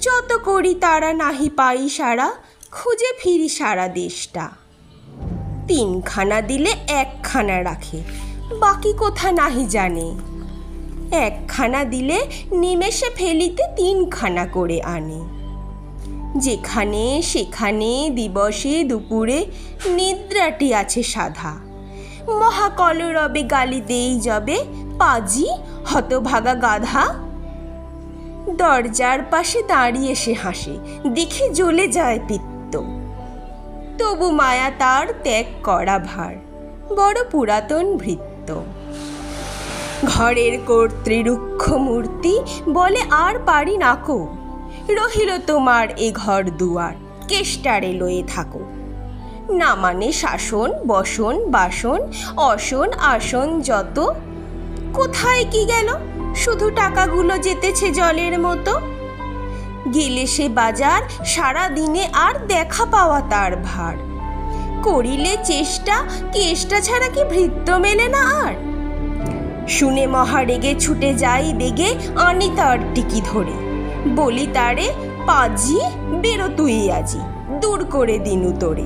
যত করি তারা নাহি পাই সারা, খুঁজে ফিরি সারা দেশটা। তিনখানা দিলে একখানা রাখে, বাকি কোথা নাহি জানে। একখানা দিলে নিমেষে ফেলিতে তিনখানা করে আনে। যেখানে সেখানে দিবসে দুপুরে নিদ্রাটি আছে সাধা। মহাকলরবে গালি দেই যাবে, পাজি, হতভাগা গাধা দরজার পাশে দাঁড়িয়ে সে হাসে দেখে জ্বলে যায় পিত্ত। তবু মায়া তার ত্যাগ করা ভার, বড় পুরাতন ভৃত্য। ঘরের কর্তৃরুক্ষ মূর্তি বলে আর পারি নাকো রহিল তোমার এ ঘর দুয়ার, কেষ্টারে লয়ে থাকো। না মানে শাসন, বসন, বাসন, অসন, আসন যত, কোথায় কি গেল? শুধু টাকাগুলো যেতেছে জলের মতো। গেলে সে বাজার, সারা দিনে আর দেখা পাওয়া তার ভার। করিলে চেষ্টা, কেষ্টা ছাড়া কি ভৃত্য মেলে না আর? শুনে মহারেগে ছুটে যাই বেগে আনি তার টিকি ধরে। বলি তারে, পাজি, বেরো তুই আজি, দূর করে দিনু তোরে।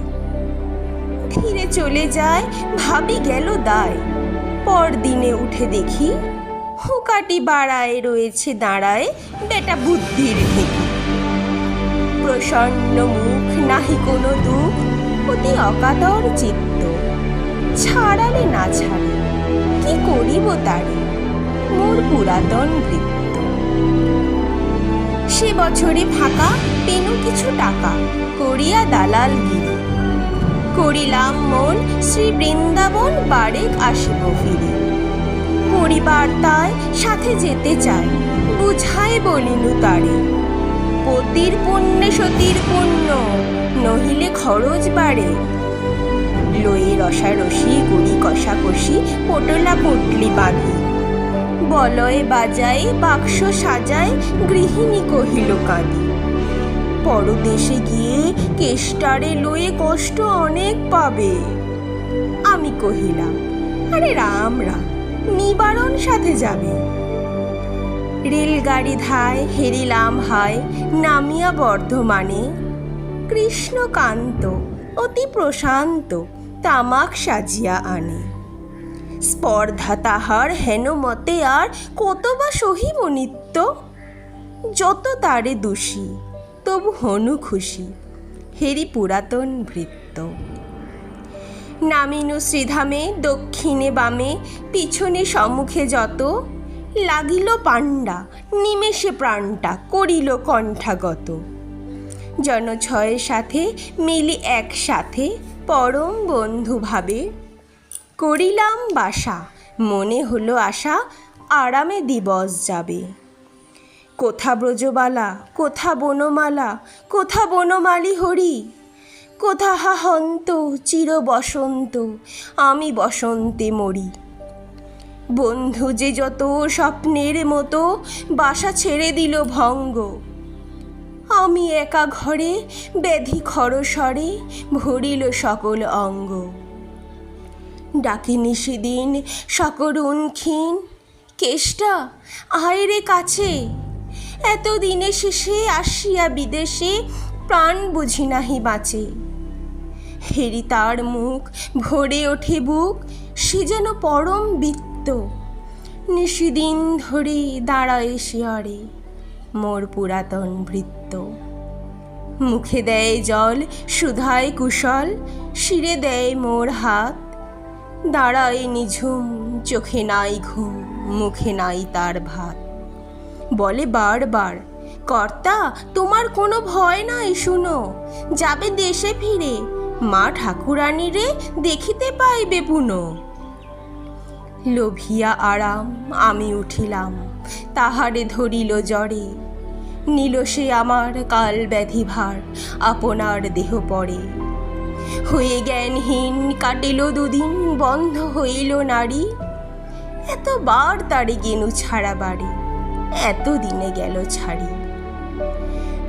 ধীরে চলে যায়, ভাবি গেল দায়। পরদিনে উঠে দেখি হুকাটি বাড়ায় রয়েছে দাঁড়ায় বেটা বুদ্ধির ঢেকি প্রসন্ন মুখ নাহি কোনো দুঃখ, অতি অকাতর চিত্ত। ছাড়ালে না ছাড়ে, কি করিব তারে? মোর পুরাতন বৃত্ত। সে বছরে ফাঁকা, পেনু কিছু টাকা, করিয়া দালাল গিরি। করিলাম মন শ্রী বৃন্দাবন বারেক আসিব ফিরে। পরিবার তাই সাথে যেতে চায় বুঝাই বলিনু তারে, পতির পুণ্যে সতীর পুণ্য, নহিলে খরচ বাড়ে লয়ে রসারসি গুড়ি কষাকষি পটলা পটলি বাঁধি। বলয়ে বাজাই, বাক্স সাজাই, গৃহিণী কহিল কাঁদি। পরদেশে গিয়ে কেষ্টারে লয়ে কষ্ট অনেক পাবে। আমি কহিলাম, আরে রাম রাম। নিবারণ সাথে যাবে। রেলগাড়ি ধায়, হেরিলাম হায়, নামিয়া বর্ধমানে। কৃষ্ণকান্ত, অতি প্রশান্ত, তামাক সাজিয়া আনে। স্পর্ধা তাহার হেন মতে আর কত বা সহিব নিত্য? যত তারে দোষী, তবু হনু খুশি, হেরি পুরাতন ভৃত্য। নামিনু শ্রীধামে, দক্ষিণে বামে, পিছনে সম্মুখে যত। লাগিল পাণ্ডা, নিমেষে প্রাণটা করিল কণ্ঠাগত। জনছয়ের সাথে, মিলি একসাথে, পরম বন্ধুভাবে করিলাম বাসা। মনে হলো আশা, আরামে দিবস যাবে। কোথা ব্রজবালা, কোথা বনমালা, কোথা বনমালী হরি কোথা হা হন্ত চির বসন্ত আমি বসন্তে মরি। বন্ধু যে যত স্বপ্নের মতো বাসা ছেড়ে দিল ভঙ্গ, আমি একা ঘরে ব্যাধি খরস্বরে ভরিল সকল অঙ্গ। ডাকিনি সেদিন সকরুণ ক্ষীণ কেষ্টা, আয় রে কাছে এত দিনে শেষে আসিয়া বিদেশে প্রাণ বুঝি নাহি বাঁচে। হেরি তার মুখ ভরে ওঠে বুক, সে যেন পরম বৃত্ত। নিশিদিন ধরে দাঁড়ায় শিয়রে মোর পুরাতন ভৃত্য। মুখে দেয় জল, সুধায় কুশল, শিরে দেয় মোর হাত। দাঁড়ায় নিঝুম, চোখে নাই ঘুম, মুখে নাই তার ভাত। বলে বারবার, কর্তা, তোমার কোনো ভয় নাই, শুনো। যাবে দেশে ফিরে মা ঠাকুরানীরে দেখিতে পাইবে পুনো। লোভিয়া আরাম, আমি উঠিলাম, তাহারে ধরিল জ্বরে। নিল সে আমার কাল ব্যাধি ভার, আপনার দেহ পড়ে হয়ে জ্ঞানহীন কাটিল দুদিন, বন্ধ হইল নারী। এতবার তারে গেনু ছাড়া বাড়ি এত দিনে গেল ছাড়ি।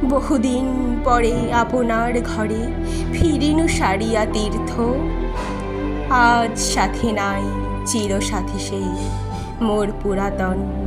বহুদিন পরে আপনার ঘরে ফিরিনু সারিয়া তীর্থ। আজ সাথে নাই চির সাথী সেই মোর পুরাতন